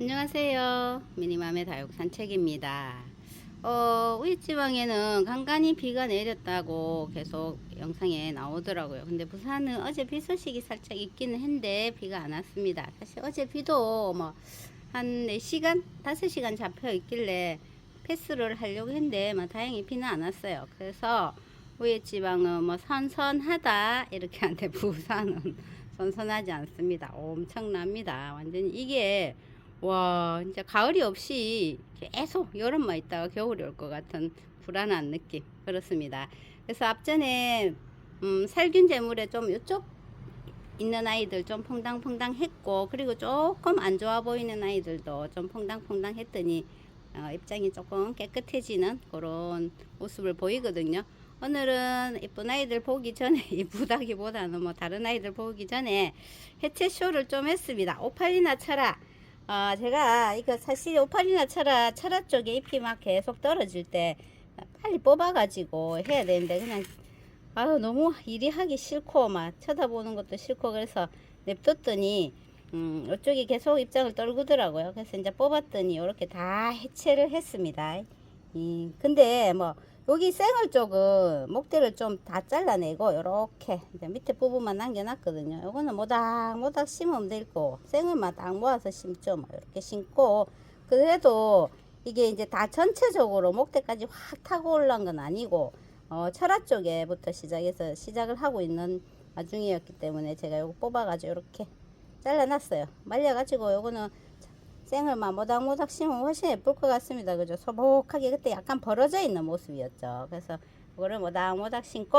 안녕하세요. 미니맘의 다육 산책입니다. 어, 우이지방에는 간간히 비가 내렸다고 계속 영상에 나오더라고요. 근데 부산은 어제 비 소식이 살짝 있기는 했는데 비가 안 왔습니다. 사실 어제 비도 뭐 한 4시간, 5시간 잡혀 있길래 패스를 하려고 했는데 뭐 다행히 비는 안 왔어요. 그래서 우이지방은 뭐 선선하다 이렇게 하는데 부산은 선선하지 않습니다. 엄청납니다. 완전히 이게 와, 진짜 가을이 없이 계속 여름만 있다가 겨울이 올 것 같은 불안한 느낌. 그렇습니다. 그래서 앞전에, 음, 살균 제물에 좀 이쪽 있는 아이들 좀 퐁당퐁당 했고, 그리고 조금 안 좋아 보이는 아이들도 좀 퐁당퐁당 했더니, 어, 입장이 조금 깨끗해지는 그런 모습을 보이거든요. 오늘은 이쁜 아이들 보기 전에, 이쁘다기보다는 뭐 다른 아이들 보기 전에 해체 쇼를 좀 했습니다. 오팔리나 철아. 아, 제가 이거 사실 오팔리나 철아, 철아 쪽에 잎이 막 계속 떨어질 때 빨리 뽑아가지고 해야 되는데 그냥 아유 너무 일이 하기 싫고 막 쳐다보는 것도 싫고 그래서 냅뒀더니 음, 이쪽이 계속 입장을 떨구더라고요. 그래서 이제 뽑았더니 이렇게 다 해체를 했습니다. 이, 근데 뭐 여기 생얼 쪽은 목대를 좀 다 잘라내고 이렇게 밑에 부분만 남겨놨거든요. 요거는 모닥 모닥 심으면 되고 생얼만 딱 모아서 심죠. 뭐 이렇게 심고 그래도 이게 이제 다 전체적으로 목대까지 확 타고 올라온 건 아니고 어, 철화 쪽에부터 시작해서 시작을 하고 있는 와중이었기 때문에 제가 요거 뽑아가지고 이렇게 잘라놨어요. 말려가지고 요거는 생을만 모닥모닥 심으면 훨씬 예쁠 것 같습니다. 그죠? 소복하게 그때 약간 벌어져 있는 모습이었죠. 그래서 이거를 모닥모닥 심고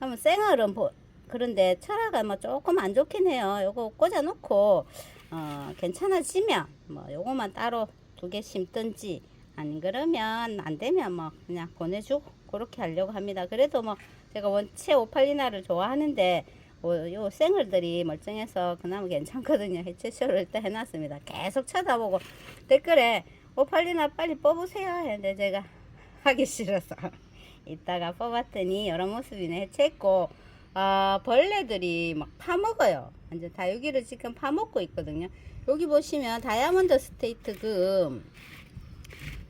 하면 생얼은 보, 그런데 철화가 뭐 조금 안 좋긴 해요. 요거 꽂아놓고 어, 괜찮아지면 뭐 요거만 따로 두 개 심든지 안 그러면 안 되면 뭐 그냥 보내주고 그렇게 하려고 합니다. 그래도 뭐 제가 원체 오팔리나를 좋아하는데 어, 요 생얼들이 멀쩡해서 그나마 괜찮거든요. 해체쇼를 일단 해놨습니다. 계속 쳐다보고 댓글에 오팔리나 빨리 뽑으세요 했는데 제가 하기 싫어서 이따가 뽑았더니 이런 모습이네 해체했고 아 벌레들이 막 파먹어요. 완전 다육이를 지금 파먹고 있거든요. 여기 보시면 다이아몬드 스테이트 금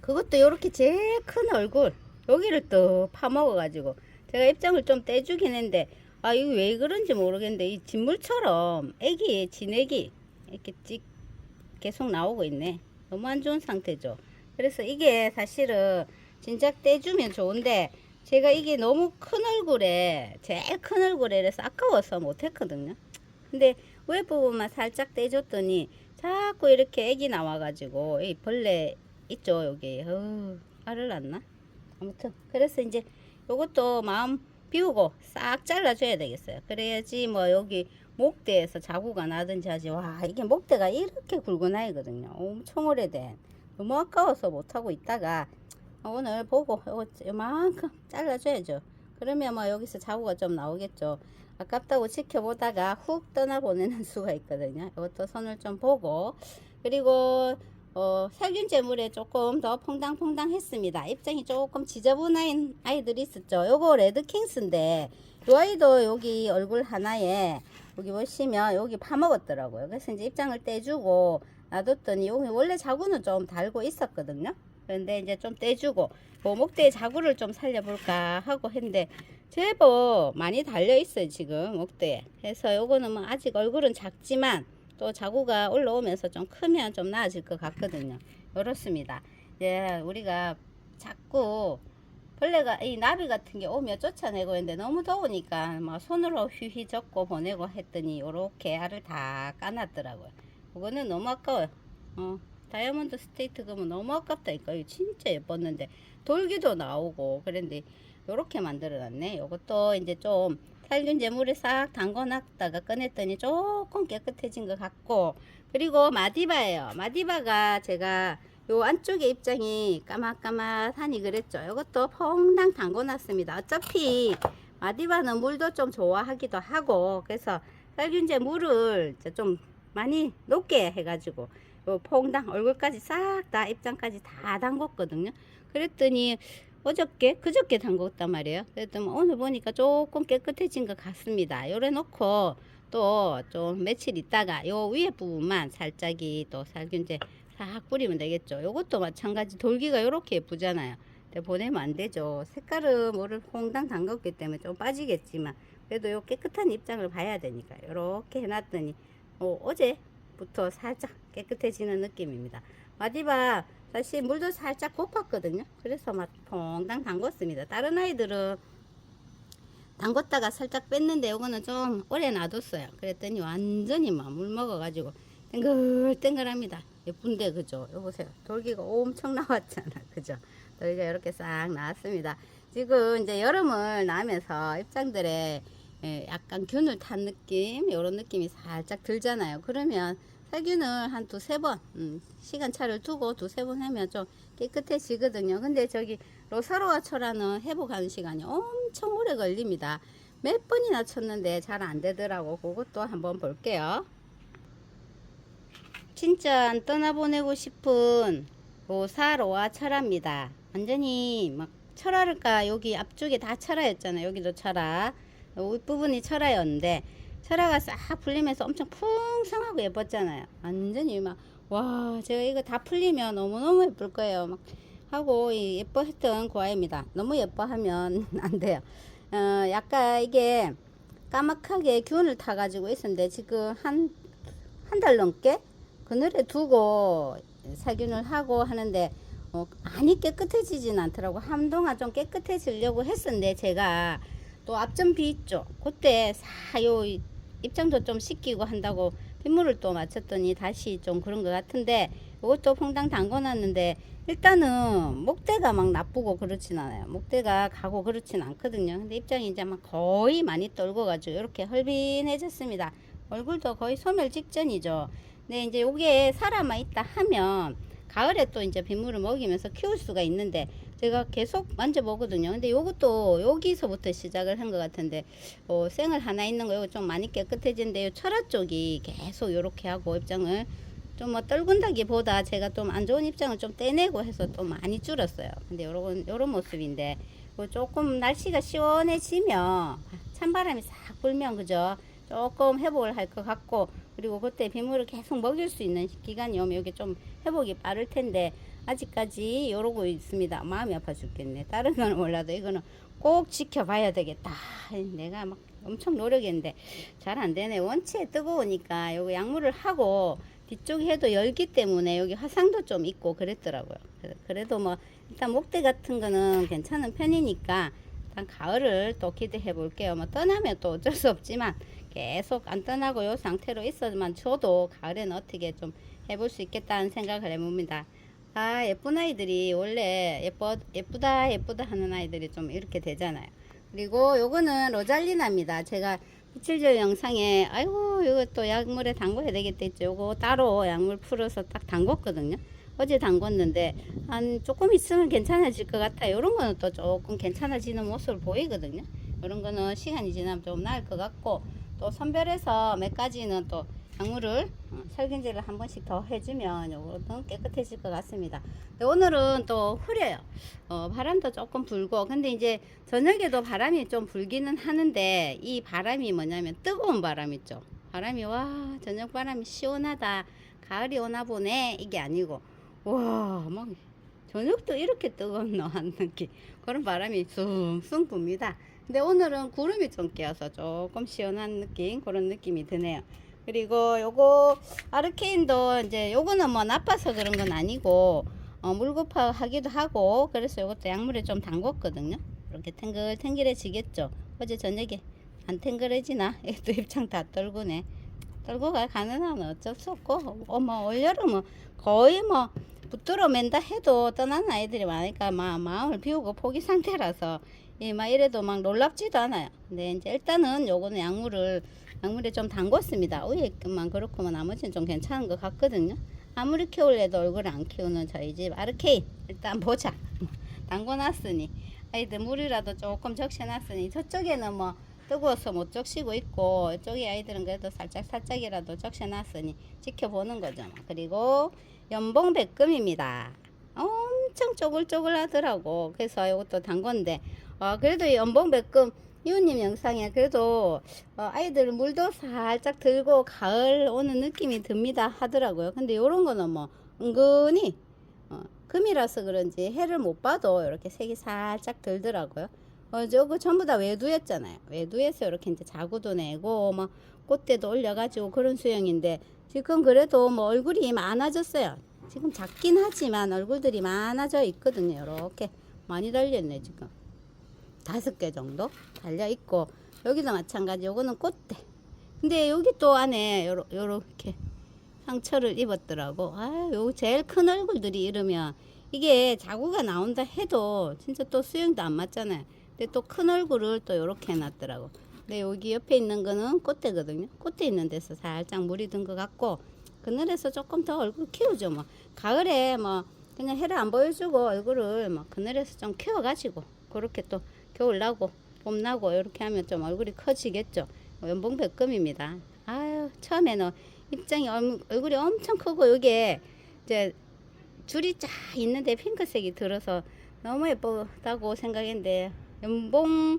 그것도 이렇게 제일 큰 얼굴 여기를 또 파먹어가지고 제가 입장을 좀 떼주긴 했는데 아 이거 왜 그런지 모르겠는데 이 진물처럼 애기 진애기 이렇게 찍 계속 나오고 있네. 너무 안 좋은 상태죠. 그래서 이게 사실은 진작 떼주면 좋은데 제가 이게 너무 큰 얼굴에 제일 큰 얼굴에 그래서 아까워서 못했거든요. 근데 왜 부분만 살짝 떼줬더니 자꾸 이렇게 애기 나와가지고 이 벌레 있죠 여기. 어, 알을 낳나? 아무튼 그래서 이제 요것도 마음 비우고 싹 잘라줘야 되겠어요. 그래야지 뭐 여기 목대에서 자구가 나든지 하지. 와 이게 목대가 이렇게 굵은 아이거든요. 엄청 오래된. 너무 아까워서 못하고 있다가 오늘 보고 요만큼 잘라줘야죠. 그러면 뭐 여기서 자구가 좀 나오겠죠. 아깝다고 지켜보다가 훅 떠나보내는 수가 있거든요. 이것도 손을 좀 보고. 그리고 어, 살균 제물에 조금 더 퐁당퐁당 했습니다. 입장이 조금 지저분한 아이들이 있었죠. 요거 레드킹스인데, 요 아이도 여기 얼굴 하나에, 여기 보시면 여기 파먹었더라고요. 그래서 이제 입장을 떼주고 놔뒀더니 여기 원래 자구는 좀 달고 있었거든요. 그런데 이제 좀 떼주고, 뭐 목대에 자구를 좀 살려볼까 하고 했는데, 제법 많이 달려 있어요, 지금 목대에. 그래서 요거는 뭐 아직 얼굴은 작지만, 또 자구가 올라오면서 좀 크면 좀 나아질 것 같거든요. 이렇습니다. 이제 우리가 자꾸 벌레가 이 나비 같은 게 오면 쫓아내고 있는데 너무 더우니까 막 손으로 휘휘 적고 보내고 했더니 이렇게 알을 다 까놨더라고요. 그거는 너무 아까워요. 어, 다이아몬드 스테이트 금은 너무 아깝다니까. 이거 진짜 예뻤는데 돌기도 나오고 그런데 이렇게 만들어놨네. 이것도 이제 좀 살균제 물에 싹 담궈놨다가 꺼냈더니 조금 깨끗해진 것 같고 그리고 마디바예요. 마디바가 제가 요 안쪽에 입장이 까맣까맣하니 그랬죠. 이것도 퐁당 담궈놨습니다. 어차피 마디바는 물도 좀 좋아하기도 하고 그래서 살균제 물을 좀 많이 녹게 해가지고 요 퐁당 얼굴까지 싹 다 입장까지 다 담궜거든요. 그랬더니 어저께 그저께 담궜단 말이에요. 그랬더니 오늘 보니까 조금 깨끗해진 것 같습니다. 요래 놓고 또 좀 며칠 있다가 요 위에 부분만 살짝이 또 살균제 싹 뿌리면 되겠죠. 요것도 마찬가지 돌기가 요렇게 예쁘잖아요. 근데 보내면 안 되죠. 색깔은 뭐를 홍당 담갔기 때문에 좀 빠지겠지만 그래도 요 깨끗한 입장을 봐야 되니까 요렇게 해놨더니 어, 어제부터 살짝 깨끗해지는 느낌입니다. 마디바 사실 물도 살짝 고팠거든요. 그래서 막 퐁당 담궜습니다. 다른 아이들은 담궜다가 살짝 뺐는데 요거는 좀 오래 놔뒀어요. 그랬더니 완전히 막 물 먹어가지고 땡글땡글합니다. 예쁜데 그죠? 요 보세요. 돌기가 엄청 나왔잖아. 그죠? 돌기가 이렇게 싹 나왔습니다. 지금 이제 여름을 나면서 입장들에 예, 약간 균을 탄 느낌 이런 느낌이 살짝 들잖아요. 그러면 살균을 한 두세 번 음, 시간차를 두고 두세 번 하면 좀 깨끗해지거든요. 근데 저기 로사로와 초라는 회복하는 시간이 엄청 오래 걸립니다. 몇 번이나 쳤는데 잘 안 되더라고. 그것도 한번 볼게요. 진짜 안 떠나보내고 싶은 로사로와 철화입니다. 완전히 막 철화를까 여기 앞쪽에 다 철화였잖아요. 여기도 철화. 윗부분이 철화였는데 철화가 싹 풀리면서 엄청 풍성하고 예뻤잖아요. 완전히 막 와 제가 이거 다 풀리면 너무너무 예쁠 거예요. 막 하고 이 예뻐했던 그 아이입니다. 너무 예뻐하면 안 돼요. 어, 약간 이게 까맣하게 균을 타가지고 있었는데 지금 한 한 달 넘게 그늘에 두고 살균을 하고 하는데 어, 많이 깨끗해지진 않더라고 한동안 좀 깨끗해지려고 했었는데 제가 또 앞전 비 있죠 그때 사요 입장도 좀 씻기고 한다고 빗물을 또 맞췄더니 다시 좀 그런 것 같은데 이것도 퐁당 담궈놨는데 일단은 목대가 막 나쁘고 그렇진 않아요. 목대가 가고 그렇진 않거든요. 근데 입장이 이제 막 거의 많이 떨궈가지고 이렇게 헐빈해졌습니다. 얼굴도 거의 소멸 직전이죠. 근데 이제 요게 살아만 있다 하면 가을에 또 이제 빗물을 먹이면서 키울 수가 있는데 제가 계속 만져보거든요. 근데 요것도 여기서부터 시작을 한 것 같은데 어, 생을 하나 있는 거 이거 좀 많이 깨끗해진데 요 철화 쪽이 계속 요렇게 하고 입장을 좀 뭐 떨군다기보다 제가 좀 안 좋은 입장을 좀 떼내고 해서 또 많이 줄었어요. 근데 요런 요런 모습인데 뭐 조금 날씨가 시원해지면 찬바람이 싹 불면 그죠? 조금 회복을 할 것 같고 그리고 그때 빗물을 계속 먹일 수 있는 기간이 오면 여기 좀 회복이 빠를 텐데 아직까지 이러고 있습니다. 마음이 아파 죽겠네. 다른 건 몰라도 이거는 꼭 지켜봐야 되겠다. 내가 막 엄청 노력했는데 잘 안 되네. 원체 뜨거우니까 요거 약물을 하고 뒤쪽 해도 열기 때문에 여기 화상도 좀 있고 그랬더라고요. 그래- 그래도 뭐 일단 목대 같은 거는 괜찮은 편이니까 일단 가을을 또 기대해 볼게요. 뭐 떠나면 또 어쩔 수 없지만 계속 안 떠나고 요 상태로 있어만 줘도 가을에는 어떻게 좀 해볼 수 있겠다는 생각을 해봅니다. 아 예쁜 아이들이 원래 예뻐 예쁘다 예쁘다 하는 아이들이 좀 이렇게 되잖아요. 그리고 요거는 로잘리나입니다. 제가 며칠 영상에 아이고 이거 또 약물에 담궈야 되겠다. 요거 따로 약물 풀어서 딱 담궜거든요. 어제 담궜는데 한 조금 있으면 괜찮아질 것 같아요. 이런 거는 또 조금 괜찮아지는 모습을 보이거든요. 이런 거는 시간이 지나면 좀 나을 것 같고 또 선별해서 몇 가지는 또 약물을 어, 살균제를 한 번씩 더 해주면 요거는 깨끗해질 것 같습니다. 오늘은 또 흐려요. 어, 바람도 조금 불고 근데 이제 저녁에도 바람이 좀 불기는 하는데 이 바람이 뭐냐면 뜨거운 바람 있죠. 바람이 와 저녁 바람이 시원하다. 가을이 오나 보네 이게 아니고 와막 저녁도 이렇게 뜨겁노 하는 느낌 그런 바람이 숭숭 붑니다. 근데 오늘은 구름이 좀 끼어서 조금 시원한 느낌 그런 느낌이 드네요. 그리고 요거 아르케인도 이제 요거는 뭐 나빠서 그런 건 아니고 어, 물고파하기도 하고 그래서 요것도 약물에 좀 담궜거든요. 이렇게 탱글탱글해지겠죠. 어제 저녁에 안 탱글해지나? 또 입장 다 떨구네. 떨고 가 가능하면 어쩔 수 없고 어머 올여름은 거의 뭐 붙들어 맨다 해도 떠나는 아이들이 많으니까 막 마음을 비우고 포기 상태라서 예, 막 이래도 막 놀랍지도 않아요. 근데 이제 일단은 요거는 약물을 약물에 좀 담궜습니다. 위에만 그렇고만 나머지는 좀 괜찮은 것 같거든요. 아무리 키울래도 얼굴을 안 키우는 저희 집 아르케인 일단 보자. 담궈놨으니 아이들 물이라도 조금 적셔놨으니 저쪽에는 뭐 뜨거워서 못 적시고 있고 이쪽에 아이들은 그래도 살짝 살짝이라도 적셔놨으니 지켜보는 거죠. 그리고 연봉 백금입니다. 엄청 쪼글쪼글 하더라고. 그래서 이것도 단 건데, 어, 그래도 이 연봉 백금 이웃님 영상에 그래도 어, 아이들 물도 살짝 들고 가을 오는 느낌이 듭니다 하더라고요. 근데 요런 거는 뭐 은근히 어, 금이라서 그런지 해를 못 봐도 이렇게 색이 살짝 들더라고요. 어, 저거 전부 다 외두였잖아요. 외두에서 이렇게 이제 자구도 내고 뭐 꽃대도 올려가지고 그런 수영인데 지금 그래도 뭐 얼굴이 많아졌어요. 지금 작긴 하지만 얼굴들이 많아져 있거든요. 이렇게 많이 달렸네 지금. 다섯 개 정도 달려 있고 여기도 마찬가지. 요거는 꽃대. 근데 여기 또 안에 요러, 요렇게 상처를 입었더라고. 아, 요 제일 큰 얼굴들이 이러면 이게 자구가 나온다 해도 진짜 또 수영도 안 맞잖아요. 근데 또 큰 얼굴을 또 요렇게 해놨더라고. 근데 여기 옆에 있는 거는 꽃대거든요. 꽃대 있는 데서 살짝 물이 든 것 같고 그늘에서 조금 더 얼굴 키우죠. 뭐 가을에 뭐 그냥 해를 안 보여주고 얼굴을 뭐 그늘에서 좀 키워가지고 그렇게 또 겨울 나고 봄 나고 이렇게 하면 좀 얼굴이 커지겠죠. 연봉 백금입니다. 아유 처음에는 입장이 얼- 얼굴이 엄청 크고 이게 이제 줄이 쫙 있는데 핑크색이 들어서 너무 예쁘다고 생각했는데 연봉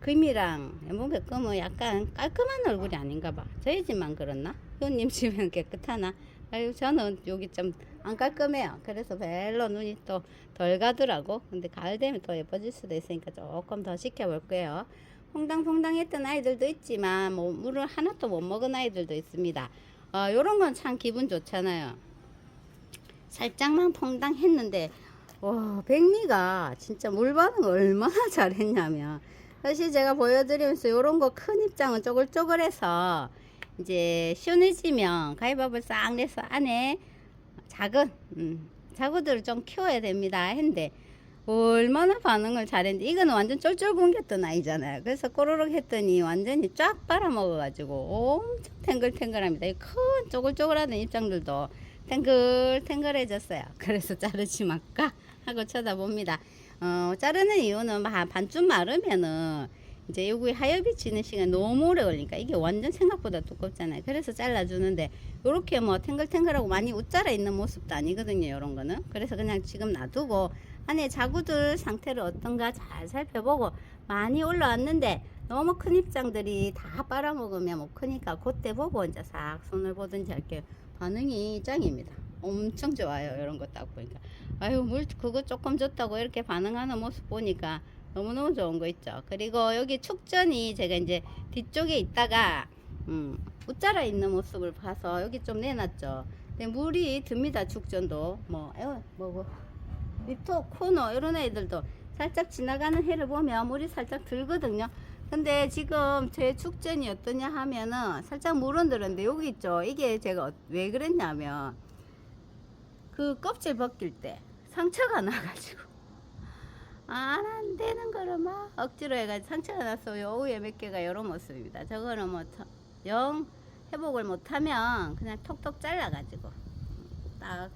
금이랑 연봉 백금은 약간 깔끔한 얼굴이 아닌가 봐. 저희 집만 그렇나? 효님 집은 깨끗하나? 아유 저는 여기 좀 안 깔끔해요. 그래서 별로 눈이 또 덜 가더라고. 근데 가을 되면 또 예뻐질 수도 있으니까 조금 더 지켜볼 거예요. 퐁당퐁당했던 아이들도 있지만 뭐 물을 하나도 못 먹은 아이들도 있습니다. 어, 요런 건 참 기분 좋잖아요. 살짝만 퐁당했는데 와 백미가 진짜 물 반응 얼마나 잘했냐면 사실 제가 보여드리면서 요런 거 큰 입장은 쪼글쪼글해서 이제 시원해지면 가위바위보 싹 내서 안에 작은 음, 자구들을 좀 키워야 됩니다. 했는데 얼마나 반응을 잘했는데 이거는 완전 쫄쫄 굶겼던 아이잖아요. 그래서 꼬르륵 했더니 완전히 쫙 빨아먹어 가지고 엄청 탱글탱글합니다. 이 큰 쪼글쪼글하던 입장들도 탱글탱글해졌어요. 그래서 자르지 말까 하고 쳐다봅니다. 어, 자르는 이유는 한 반쯤 마르면은 이제 여기 하엽이 지는 시간 너무 오래 걸리니까 이게 완전 생각보다 두껍잖아요. 그래서 잘라주는데 이렇게 뭐 탱글탱글하고 많이 웃자라 있는 모습도 아니거든요. 이런 거는 그래서 그냥 지금 놔두고 안에 자구들 상태를 어떤가 잘 살펴보고 많이 올라왔는데 너무 큰 입장들이 다 빨아먹으면 못 크니까 그때 보고 이제 싹 손을 보든지 할게요. 반응이 짱입니다. 엄청 좋아요. 이런 거 딱 보니까. 아유, 물 그거 조금 줬다고 이렇게 반응하는 모습 보니까 너무너무 좋은 거 있죠. 그리고 여기 축전이 제가 이제 뒤쪽에 있다가 음, 웃자라 있는 모습을 봐서 여기 좀 내놨죠. 근데 물이 듭니다. 축전도 뭐, 에어, 뭐고 리토, 코너 이런 애들도 살짝 지나가는 해를 보면 물이 살짝 들거든요. 근데 지금 제 축전이 어떠냐 하면은 살짝 물은 들었는데 여기 있죠. 이게 제가 어- 왜 그랬냐면 그 껍질 벗길 때 상처가 나가지고 안, 안 되는 거를 막 억지로 해가지고 상처가 났어요. 오후에 몇 개가 이런 모습입니다. 저거는 뭐 영 회복을 못하면 그냥 톡톡 잘라가지고 딱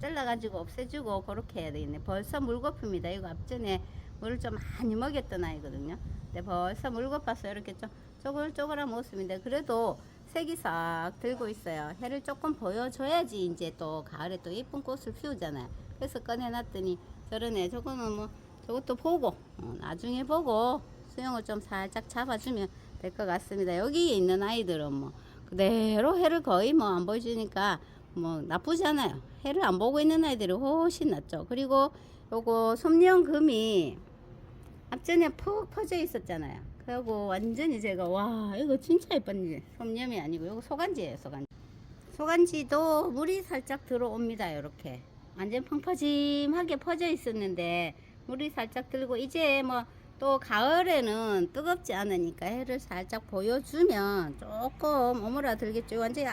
잘라가지고 없애주고 그렇게 해야 되겠네. 벌써 물거품이다. 이거 앞전에 물을 좀 많이 먹였던 아이거든요. 근데 벌써 물거파서 이렇게 좀 쪼글쪼글한 모습인데 그래도 색이 싹 들고 있어요. 해를 조금 보여줘야지 이제 또 가을에 또 예쁜 꽃을 피우잖아요. 그래서 꺼내놨더니 저러네. 저거는 뭐 저것도 보고 어, 나중에 보고 수영을 좀 살짝 잡아주면 될 것 같습니다. 여기 있는 아이들은 뭐 그대로 해를 거의 뭐 안 보여주니까 뭐 나쁘지 않아요. 해를 안 보고 있는 아이들이 훨씬 낫죠. 그리고 요거 솜령금이 앞전에 푹 퍼져 있었잖아요. 그리고 완전히 제가 와 이거 진짜 예쁜지 솜념이 아니고 이거 소간지예요 소간지. 소간지도 물이 살짝 들어옵니다. 이렇게 완전 펑퍼짐하게 퍼져 있었는데 물이 살짝 들고 이제 뭐 또 가을에는 뜨겁지 않으니까 해를 살짝 보여주면 조금 오므라들겠죠. 완전 히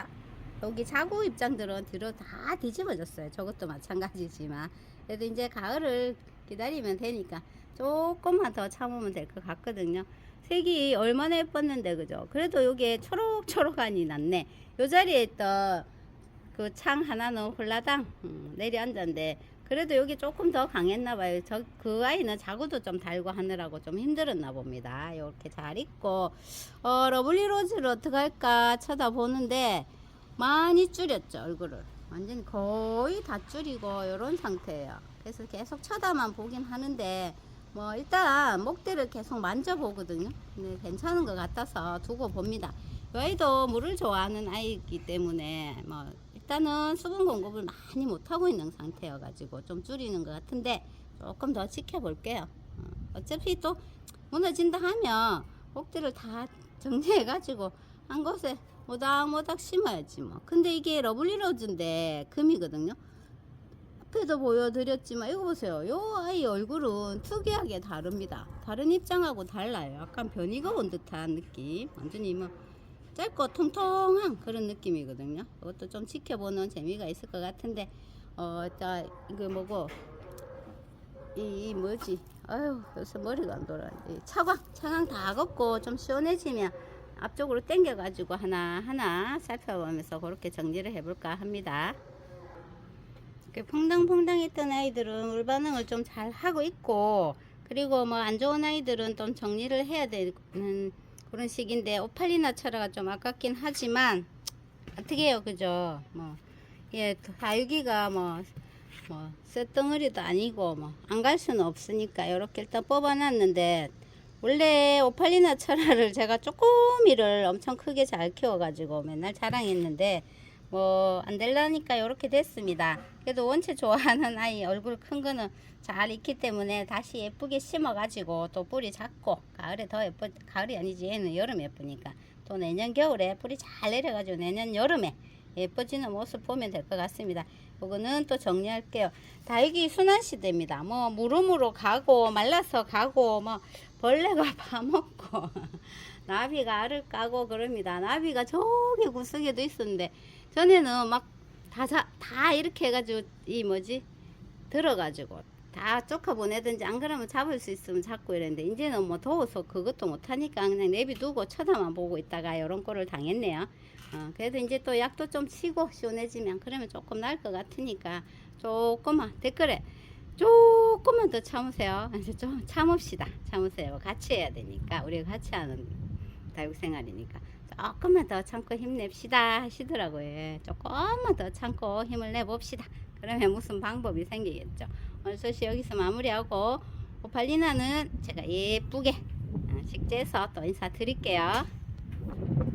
여기 자구 입장들은 뒤로 다 뒤집어졌어요. 저것도 마찬가지지만 그래도 이제 가을을 기다리면 되니까 조금만 더 참으면 될 것 같거든요. 색이 얼마나 예뻤는데 그죠? 그래도 여기에 초록초록하니 났네. 요 자리에 있던 그 창 하나는 홀라당 음, 내려앉았는데 그래도 여기 조금 더 강했나 봐요. 저 그 아이는 자구도 좀 달고 하느라고 좀 힘들었나 봅니다. 이렇게 잘 있고 어 러블리 로즈를 어떻게 할까 쳐다보는데 많이 줄였죠 얼굴을 완전 거의 다 줄이고 이런 상태예요. 그래서 계속 쳐다만 보긴 하는데 뭐 일단 목대를 계속 만져보거든요. 근데 괜찮은 것 같아서 두고 봅니다. 이 아이도 물을 좋아하는 아이이기 때문에 뭐 일단은 수분 공급을 많이 못하고 있는 상태여가지고 좀 줄이는 것 같은데 조금 더 지켜볼게요. 어, 어차피 또 무너진다 하면 목대를 다 정리해가지고 한 곳에 모닥모닥 심어야지 뭐. 근데 이게 러블리 로즈인데 금이거든요. 앞에도 보여드렸지만 이거 보세요. 요 아이 얼굴은 특이하게 다릅니다. 다른 입장하고 달라요. 약간 변이가 온 듯한 느낌. 완전히 뭐 짧고 통통한 그런 느낌이거든요. 이것도 좀 지켜보는 재미가 있을 것 같은데 어, 자 이거 뭐고 이, 이 뭐지? 아유 요새 머리가 안 돌아. 이 차광 차광 다 걷고 좀 시원해지면 앞쪽으로 당겨가지고 하나 하나 살펴보면서 그렇게 정리를 해볼까 합니다. 이렇게 퐁당퐁당했던 아이들은 물 반응을 좀 잘 하고 있고 그리고 뭐 안 좋은 아이들은 좀 정리를 해야 되는 그런 시기인데 오팔리나 철화가 좀 아깝긴 하지만 어떻게 해요 그죠 뭐 예, 다육이가 뭐, 뭐, 쇳덩어리도 아니고, 뭐, 안 갈 수는 없으니까, 이렇게 일단 뽑아놨는데, 원래 오팔리나 철화를 제가 쪼꼬미를 엄청 크게 잘 키워가지고 맨날 자랑했는데, 뭐, 안 될라니까 이렇게 됐습니다. 그래도 원체 좋아하는 아이 얼굴 큰 거는 잘 익기 때문에 다시 예쁘게 심어가지고 또 뿌리 작고, 가을에 더 예쁘, 가을이 아니지, 얘는 여름 예쁘니까. 또 내년 겨울에 뿌리 잘 내려가지고 내년 여름에 예뻐지는 모습 보면 될 것 같습니다. 이거는 또 정리할게요. 다육이 순환 시대입니다. 뭐 무름으로 가고 말라서 가고 뭐 벌레가 파먹고 나비가 알을 까고 그럽니다. 나비가 저기 구석에도 있었는데 전에는 막 다 다 이렇게 해가지고 이 뭐지 들어가지고 다 쫓아 보내든지 안 그러면 잡을 수 있으면 잡고 이랬는데 이제는 뭐 더워서 그것도 못하니까 그냥 내비두고 쳐다만 보고 있다가 이런 꼴을 당했네요. 어, 그래도 이제 또 약도 좀 치고 시원해지면 그러면 조금 나을 것 같으니까 조금만 댓글에 조금만 더 참으세요. 이제 좀 참읍시다. 참으세요. 같이 해야 되니까 우리가 같이 하는 다육 생활이니까 조금만 더 참고 힘냅시다 하시더라고요. 예, 조금만 더 참고 힘을 내봅시다. 그러면 무슨 방법이 생기겠죠. 오늘 소식 여기서 마무리하고 오팔리나는 제가 예쁘게 어, 식재해서 또 인사드릴게요.